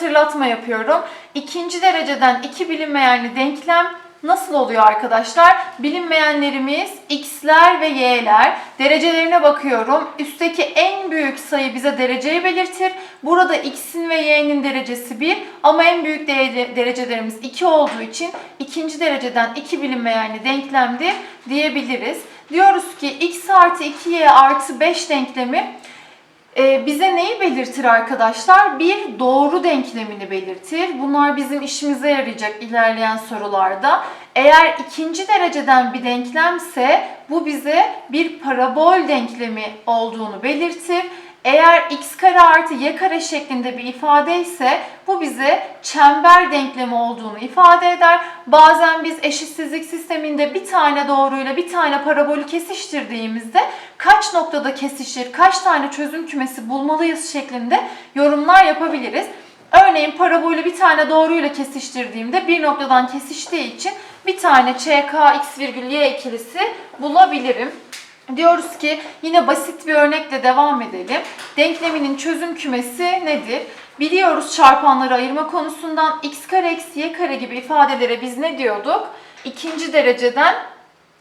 hatırlatma yapıyorum. İkinci dereceden iki bilinmeyenli denklem nasıl oluyor arkadaşlar? Bilinmeyenlerimiz x'ler ve y'ler. Derecelerine bakıyorum. Üstteki en büyük sayı bize dereceyi belirtir. Burada x'in ve y'nin derecesi 1 ama en büyük derece- derecelerimiz 2 olduğu için ikinci dereceden iki bilinmeyenli denklemdir diyebiliriz. Diyoruz ki x artı 2y artı 5 denklemi e, bize neyi belirtir arkadaşlar? Bir doğru denklemini belirtir. Bunlar bizim işimize yarayacak ilerleyen sorularda. Eğer ikinci dereceden bir denklemse bu bize bir parabol denklemi olduğunu belirtir. Eğer x kare artı y kare şeklinde bir ifade ise bu bize çember denklemi olduğunu ifade eder. Bazen biz eşitsizlik sisteminde bir tane doğruyla bir tane parabolü kesiştirdiğimizde kaç noktada kesişir, kaç tane çözüm kümesi bulmalıyız şeklinde yorumlar yapabiliriz. Örneğin parabolü bir tane doğruyla kesiştirdiğimde bir noktadan kesiştiği için bir tane ÇK x virgül y ikilisi bulabilirim. Diyoruz ki yine basit bir örnekle devam edelim. Denkleminin çözüm kümesi nedir? Biliyoruz çarpanları ayırma konusundan x kare eksi y kare gibi ifadelere biz ne diyorduk? İkinci dereceden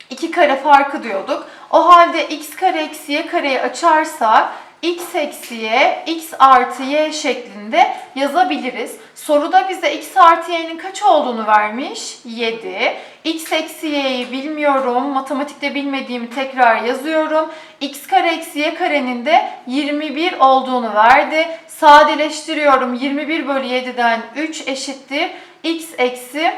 2 kare farkı diyorduk. O halde x kare eksi y kareyi açarsak x eksi y, x artı y şeklinde yazabiliriz. Soruda bize x artı y'nin kaç olduğunu vermiş? 7. x eksi y'yi bilmiyorum. Matematikte bilmediğimi tekrar yazıyorum. x kare eksi y karenin de 21 olduğunu verdi. Sadeleştiriyorum. 21 bölü 7'den 3 eşittir. x eksi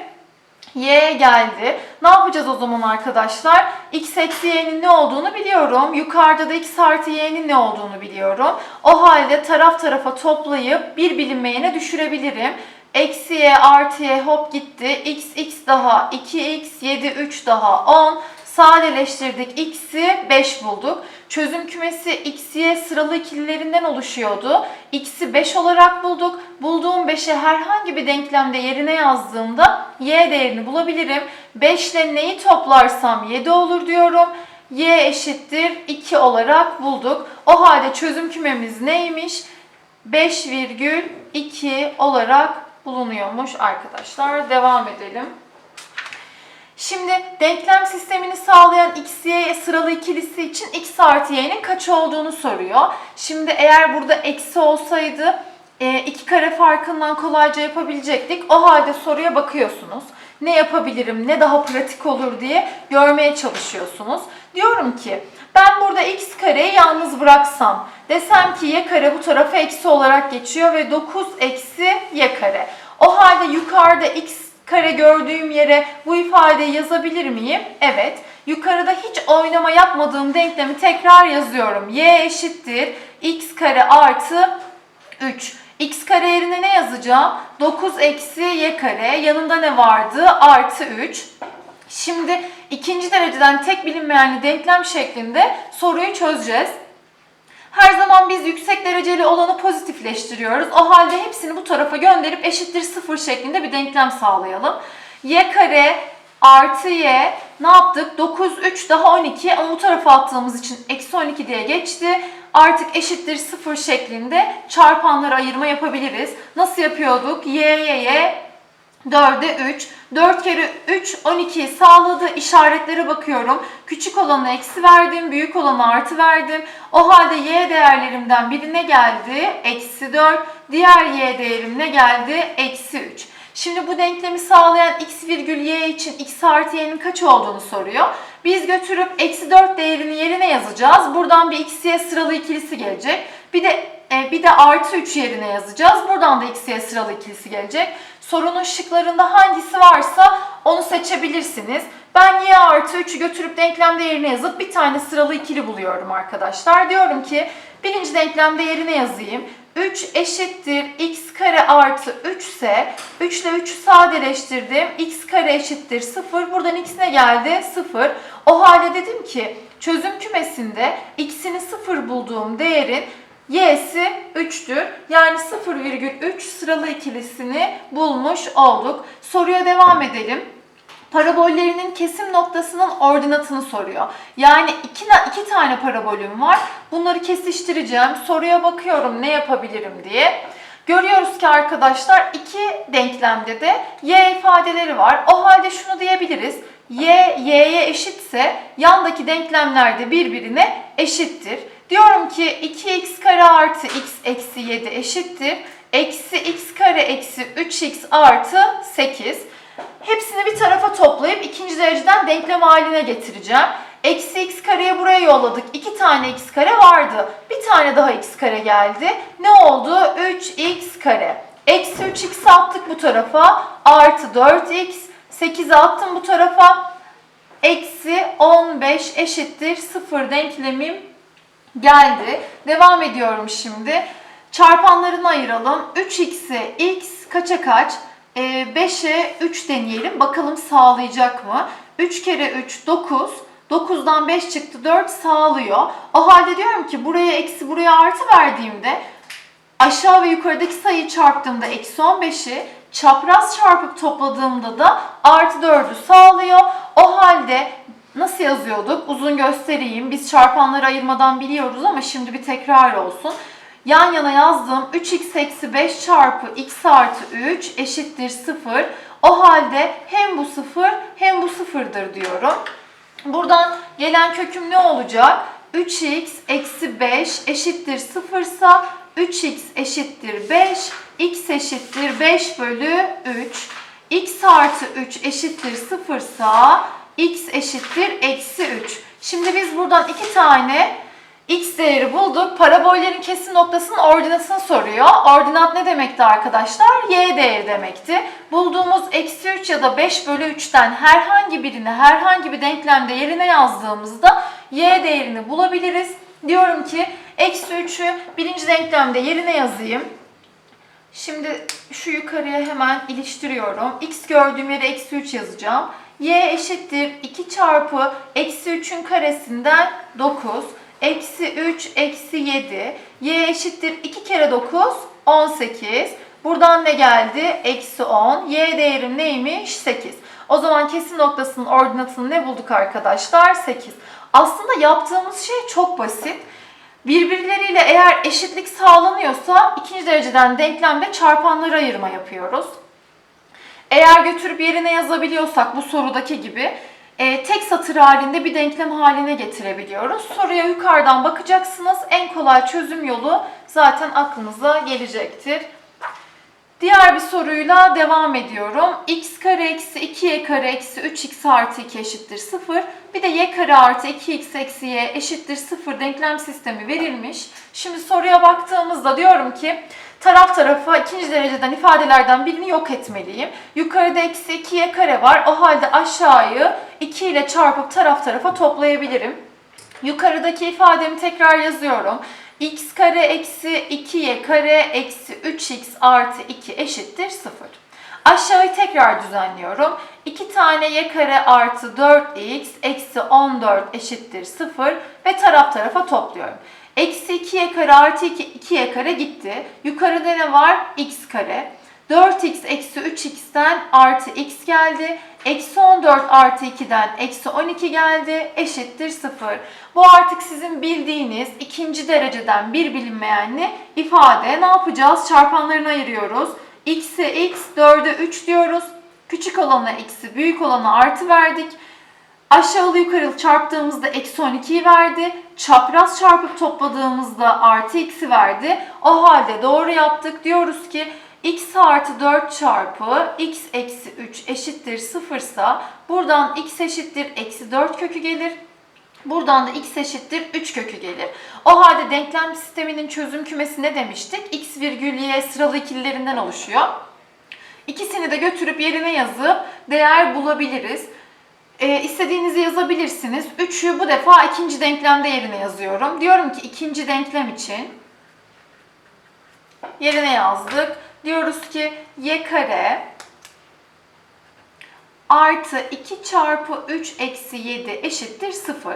y geldi. Ne yapacağız o zaman arkadaşlar? x eksi y'nin ne olduğunu biliyorum. Yukarıda da x artı y'nin ne olduğunu biliyorum. O halde taraf tarafa toplayıp bir bilinmeyene düşürebilirim. Eksi y artı y hop gitti. x x daha 2x 7 3 daha 10. Sadeleştirdik x'i 5 bulduk. Çözüm kümesi x, y sıralı ikililerinden oluşuyordu. x'i 5 olarak bulduk. Bulduğum 5'i herhangi bir denklemde yerine yazdığımda y değerini bulabilirim. 5 ile neyi toplarsam 7 olur diyorum. y eşittir 2 olarak bulduk. O halde çözüm kümemiz neymiş? 5,2 olarak bulunuyormuş arkadaşlar. Devam edelim. Şimdi denklem sistemini sağlayan x, y sıralı ikilisi için x artı y'nin kaç olduğunu soruyor. Şimdi eğer burada eksi olsaydı e, iki kare farkından kolayca yapabilecektik. O halde soruya bakıyorsunuz. Ne yapabilirim, ne daha pratik olur diye görmeye çalışıyorsunuz. Diyorum ki ben burada x kareyi yalnız bıraksam desem ki y kare bu tarafa eksi olarak geçiyor ve 9 eksi y kare. O halde yukarıda x kare gördüğüm yere bu ifadeyi yazabilir miyim? Evet. Yukarıda hiç oynama yapmadığım denklemi tekrar yazıyorum. y eşittir x kare artı 3. x kare yerine ne yazacağım? 9 eksi y kare. Yanında ne vardı? Artı 3. Şimdi ikinci dereceden tek bilinmeyenli denklem şeklinde soruyu çözeceğiz. Her zaman biz yüksek dereceli olanı pozitifleştiriyoruz. O halde hepsini bu tarafa gönderip eşittir sıfır şeklinde bir denklem sağlayalım. y kare artı y ne yaptık? 9, 3 daha 12 ama bu tarafa attığımız için eksi 12 diye geçti. Artık eşittir sıfır şeklinde çarpanlara ayırma yapabiliriz. Nasıl yapıyorduk? y, y, y 4'e 3. 4 kere 3 12'yi sağladı. İşaretlere bakıyorum. Küçük olanı eksi verdim. Büyük olanı artı verdim. O halde y değerlerimden birine geldi. Eksi 4. Diğer y değerim ne geldi? Eksi 3. Şimdi bu denklemi sağlayan x virgül y için x artı y'nin kaç olduğunu soruyor. Biz götürüp eksi 4 değerini yerine yazacağız. Buradan bir x y sıralı ikilisi gelecek. Bir de e, bir de artı 3 yerine yazacağız. Buradan da x y sıralı ikilisi gelecek. Sorunun şıklarında hangisi varsa onu seçebilirsiniz. Ben y artı 3'ü götürüp denklemde yerine yazıp bir tane sıralı ikili buluyorum arkadaşlar. Diyorum ki birinci denklemde yerine yazayım. 3 eşittir x kare artı 3 ise 3 ile 3'ü sadeleştirdim. x kare eşittir 0. Buradan x ne geldi? 0. O halde dedim ki çözüm kümesinde x'ini 0 bulduğum değerin y'si 3'tür. Yani 0,3 sıralı ikilisini bulmuş olduk. Soruya devam edelim. Parabollerinin kesim noktasının ordinatını soruyor. Yani iki, iki tane parabolüm var. Bunları kesiştireceğim. Soruya bakıyorum ne yapabilirim diye. Görüyoruz ki arkadaşlar iki denklemde de y ifadeleri var. O halde şunu diyebiliriz. y, y'ye eşitse yandaki denklemler de birbirine eşittir. Diyorum ki 2x kare artı x eksi 7 eşittir. Eksi x kare eksi 3x artı 8. Hepsini bir tarafa toplayıp ikinci dereceden denklem haline getireceğim. Eksi x kareye buraya yolladık. İki tane x kare vardı. Bir tane daha x kare geldi. Ne oldu? 3x kare. Eksi 3x attık bu tarafa. Artı 4x. 8'i attım bu tarafa. Eksi 15 eşittir 0 denklemim geldi. Devam ediyorum şimdi. Çarpanlarını ayıralım. 3x'e x kaça kaç? Ee, 5'e 3 deneyelim. Bakalım sağlayacak mı? 3 kere 3 9. 9'dan 5 çıktı 4 sağlıyor. O halde diyorum ki buraya eksi buraya artı verdiğimde aşağı ve yukarıdaki sayıyı çarptığımda eksi 15'i çapraz çarpıp topladığımda da artı 4'ü sağlıyor. O halde nasıl yazıyorduk? Uzun göstereyim. Biz çarpanları ayırmadan biliyoruz ama şimdi bir tekrar olsun. Yan yana yazdığım 3x eksi 5 çarpı x artı 3 eşittir 0. O halde hem bu 0 hem bu 0'dır diyorum. Buradan gelen köküm ne olacak? 3x eksi 5 eşittir 0 ise 3x eşittir 5, x eşittir 5 bölü 3. x artı 3 eşittir 0 ise x eşittir eksi 3. Şimdi biz buradan iki tane x değeri bulduk. Parabollerin kesim noktasının ordinatını soruyor. Ordinat ne demekti arkadaşlar? Y değeri demekti. Bulduğumuz eksi 3 ya da 5 bölü 3'ten herhangi birini herhangi bir denklemde yerine yazdığımızda y değerini bulabiliriz. Diyorum ki eksi 3'ü birinci denklemde yerine yazayım. Şimdi şu yukarıya hemen iliştiriyorum. X gördüğüm yere eksi 3 yazacağım. Y eşittir 2 çarpı eksi 3'ün karesinden 9. Eksi 3 eksi 7. Y eşittir 2 kere 9 18. Buradan ne geldi? Eksi 10. Y değerim neymiş? 8. O zaman kesim noktasının ordinatını ne bulduk arkadaşlar? 8. Aslında yaptığımız şey çok basit. Birbirleriyle eğer eşitlik sağlanıyorsa ikinci dereceden denklemde çarpanları ayırma yapıyoruz. Eğer götürüp yerine yazabiliyorsak bu sorudaki gibi e, tek satır halinde bir denklem haline getirebiliyoruz. Soruya yukarıdan bakacaksınız. En kolay çözüm yolu zaten aklınıza gelecektir. Diğer bir soruyla devam ediyorum. x kare eksi 2y kare eksi 3x artı 2 eşittir 0. Bir de y kare artı 2x eksi y eşittir 0 denklem sistemi verilmiş. Şimdi soruya baktığımızda diyorum ki taraf tarafa ikinci dereceden ifadelerden birini yok etmeliyim. Yukarıda eksi 2y kare var. O halde aşağıyı 2 ile çarpıp taraf tarafa toplayabilirim. Yukarıdaki ifademi tekrar yazıyorum x kare eksi 2y kare eksi 3x artı 2 eşittir 0. Aşağıyı tekrar düzenliyorum. 2 tane y kare artı 4x eksi 14 eşittir 0 ve taraf tarafa topluyorum. Eksi 2y kare artı 2, 2y kare gitti. Yukarıda ne var? x kare. 4x eksi 3x'ten artı x geldi. Eksi 14 artı 2'den eksi 12 geldi. Eşittir 0. Bu artık sizin bildiğiniz ikinci dereceden bir bilinmeyenli ifade. Ne yapacağız? Çarpanlarını ayırıyoruz. x'e x, 4'e 3 diyoruz. Küçük olana x'i, büyük olana artı verdik. Aşağılı yukarılı çarptığımızda eksi 12'yi verdi. Çapraz çarpıp topladığımızda artı x'i verdi. O halde doğru yaptık. Diyoruz ki x artı 4 çarpı x eksi 3 eşittir 0 ise buradan x eşittir eksi 4 kökü gelir. Buradan da x eşittir 3 kökü gelir. O halde denklem sisteminin çözüm kümesi ne demiştik? x virgül y sıralı ikililerinden oluşuyor. İkisini de götürüp yerine yazıp değer bulabiliriz. E, istediğinizi yazabilirsiniz. 3'ü bu defa ikinci denklemde yerine yazıyorum. Diyorum ki ikinci denklem için yerine yazdık. Diyoruz ki y kare artı 2 çarpı 3 eksi 7 eşittir 0.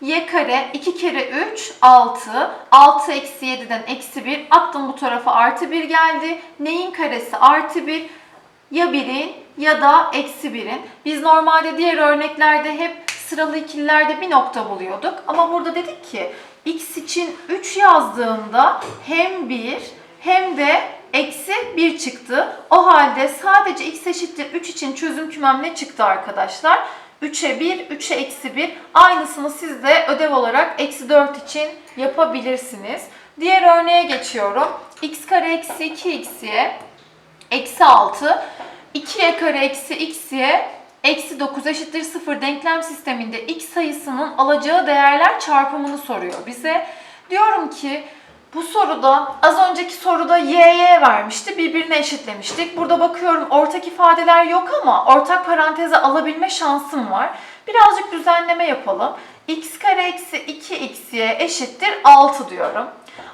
y kare 2 kere 3 6. 6 eksi 7'den eksi 1. Attım bu tarafa artı 1 geldi. Neyin karesi artı 1? Ya 1'in ya da eksi 1'in. Biz normalde diğer örneklerde hep sıralı ikililerde bir nokta buluyorduk. Ama burada dedik ki x için 3 yazdığımda hem 1 hem de eksi 1 çıktı. O halde sadece x eşittir 3 için çözüm kümem ne çıktı arkadaşlar? 3'e 1, 3'e eksi 1. Aynısını siz de ödev olarak eksi 4 için yapabilirsiniz. Diğer örneğe geçiyorum. x kare eksi 2x'ye eksi 6. 2y kare eksi x'ye eksi 9 eşittir 0 denklem sisteminde x sayısının alacağı değerler çarpımını soruyor bize. Diyorum ki bu soruda az önceki soruda y'ye vermişti. Birbirine eşitlemiştik. Burada bakıyorum ortak ifadeler yok ama ortak paranteze alabilme şansım var. Birazcık düzenleme yapalım. x kare eksi 2xy eşittir 6 diyorum.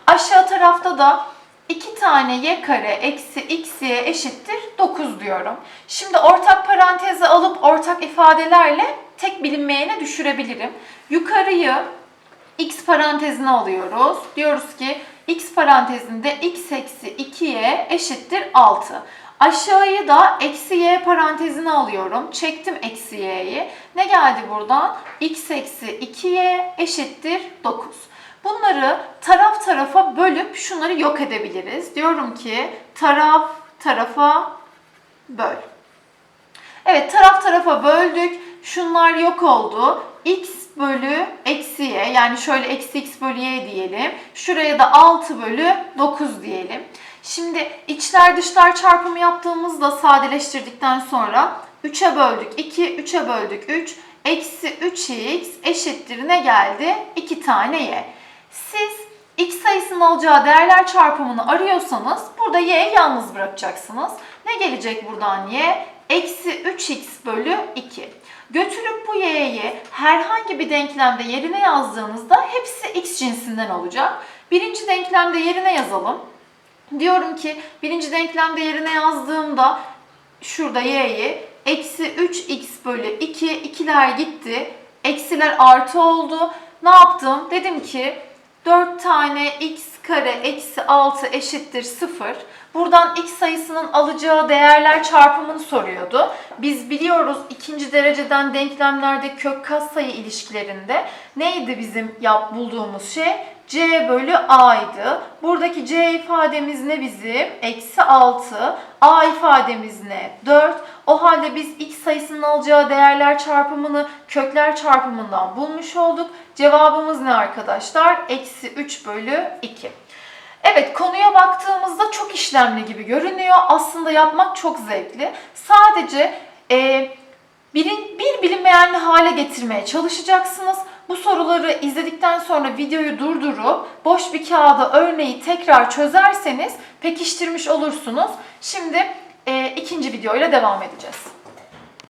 Aşağı tarafta da 2 tane y kare eksi xy eşittir 9 diyorum. Şimdi ortak paranteze alıp ortak ifadelerle tek bilinmeyene düşürebilirim. Yukarıyı x parantezine alıyoruz. Diyoruz ki x parantezinde x eksi 2y eşittir 6. Aşağıyı da eksi y parantezine alıyorum. Çektim eksi y'yi. Ne geldi buradan? x eksi 2y eşittir 9. Bunları taraf tarafa bölüp şunları yok edebiliriz. Diyorum ki taraf tarafa böl. Evet taraf tarafa böldük. Şunlar yok oldu. x bölü eksi y yani şöyle eksi x bölü y diyelim. Şuraya da 6 bölü 9 diyelim. Şimdi içler dışlar çarpımı yaptığımızda sadeleştirdikten sonra 3'e böldük 2, 3'e böldük 3. Eksi 3x eşittir ne geldi? 2 tane y. Siz x sayısının alacağı değerler çarpımını arıyorsanız burada y'yi yalnız bırakacaksınız. Ne gelecek buradan y? Eksi 3x bölü 2. Götürüp bu y'yi herhangi bir denklemde yerine yazdığınızda hepsi x cinsinden olacak. Birinci denklemde yerine yazalım. Diyorum ki birinci denklemde yerine yazdığımda şurada y'yi eksi 3x bölü 2, ikiler gitti. Eksiler artı oldu. Ne yaptım? Dedim ki 4 tane x kare eksi 6 eşittir 0. Buradan x sayısının alacağı değerler çarpımını soruyordu. Biz biliyoruz ikinci dereceden denklemlerde kök katsayı ilişkilerinde neydi bizim yap bulduğumuz şey? C bölü a'ydı. Buradaki c ifademiz ne bizim? Eksi 6. a ifademiz ne? 4. O halde biz x sayısının alacağı değerler çarpımını kökler çarpımından bulmuş olduk. Cevabımız ne arkadaşlar? Eksi 3 bölü 2. Evet konuya baktığımızda çok işlemli gibi görünüyor. Aslında yapmak çok zevkli. Sadece e, birin, bir bilinmeyenli hale getirmeye çalışacaksınız. Bu soruları izledikten sonra videoyu durdurup boş bir kağıda örneği tekrar çözerseniz pekiştirmiş olursunuz. Şimdi e, ikinci videoyla devam edeceğiz.